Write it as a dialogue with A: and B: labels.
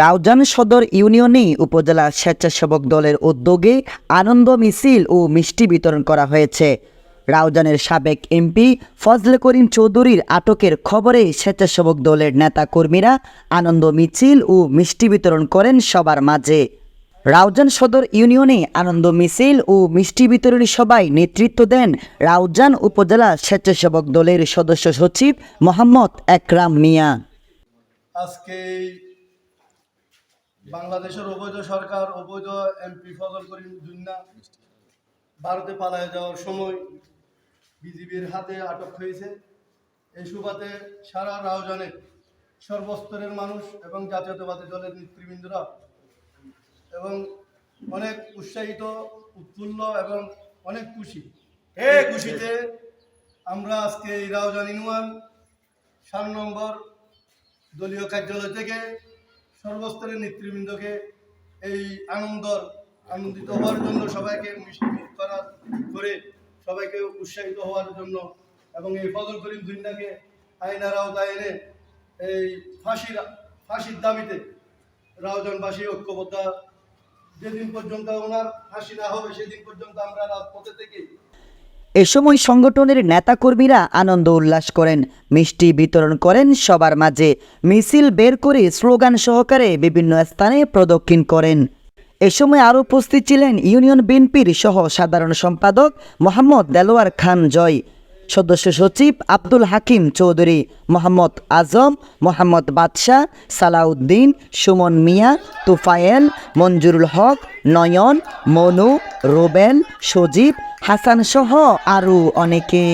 A: রাউজান সদর ইউনিয়নে উপজেলা স্বেচ্ছাসেবক দলের উদ্যোগে আনন্দ মিছিল ও মিষ্টি বিতরণ করা হয়েছে। রাউজানের সাবেক এমপি ফজলে করিম চৌধুরীর আটকের খবরে স্বেচ্ছাসেবক দলের নেতা কর্মীরা আনন্দ মিছিল ও মিষ্টি বিতরণ করেন সবার মাঝে। রাউজান সদর ইউনিয়নে আনন্দ মিছিল ও মিষ্টি বিতরণী সভায় নেতৃত্ব দেন রাউজান উপজেলা স্বেচ্ছাসেবক দলের সদস্য সচিব মোহাম্মদ একরাম মিয়া।
B: আজকে বাংলাদেশের অবৈধ সরকার অবৈধ এমপি ফজল করিম জুন্না ভারতে পালায় যাওয়ার সময় বিজিবির হাতে আটক হয়েছে। এই সুবাদে সারা রাউজানে সর্বস্তরের মানুষ এবং জাতীয়তাবাদী দলের নেতৃবৃন্দরা এবং অনেক উৎসাহিত উৎফুল্ল এবং অনেক খুশি। এই খুশিতে আমরা আজকে এই রাউজান ইউনিয়ন সাত নম্বর দলীয় কার্যালয় থেকে সর্বস্তরের নেতৃবৃন্দকে এই আনন্দর, আনন্দিত হওয়ার জন্য সবাইকে মিষ্টি করা করে সবাইকে উৎসাহিত হওয়ার জন্য এবং এই ফজল করিম দুনিয়াকে আইনার আওতায় এনে এই ফাঁসির ফাঁসির দাবিতে রাউজানবাসী ঐক্যবদ্ধ। যেদিন পর্যন্ত ওনার ফাঁসি না হবে, সেদিন পর্যন্ত আমরা রাজপথে থেকে
A: এ সময় সংগঠনের নেতাকর্মীরা আনন্দ উল্লাস করেন। মিষ্টি বিতরণ করেন সবার মাঝে। মিছিল বের করে স্লোগান সহকারে বিভিন্ন স্থানে প্রদক্ষিণ করেন। এ সময় আরও উপস্থিত ছিলেন ইউনিয়ন বিএনপির সহ সাধারণ সম্পাদক মোহাম্মদ দেলোয়ার খান জয়। সদস্য সচিব আব্দুল হাকিম চৌধুরী, মোহাম্মদ আজম, মোহাম্মদ বাদশাহ, সালাউদ্দিন, সুমন মিয়া, তুফায়েল, মঞ্জুরুল হক, নয়ন, মনু রোবেন সজীব, হাসান সহ আরও অনেকে।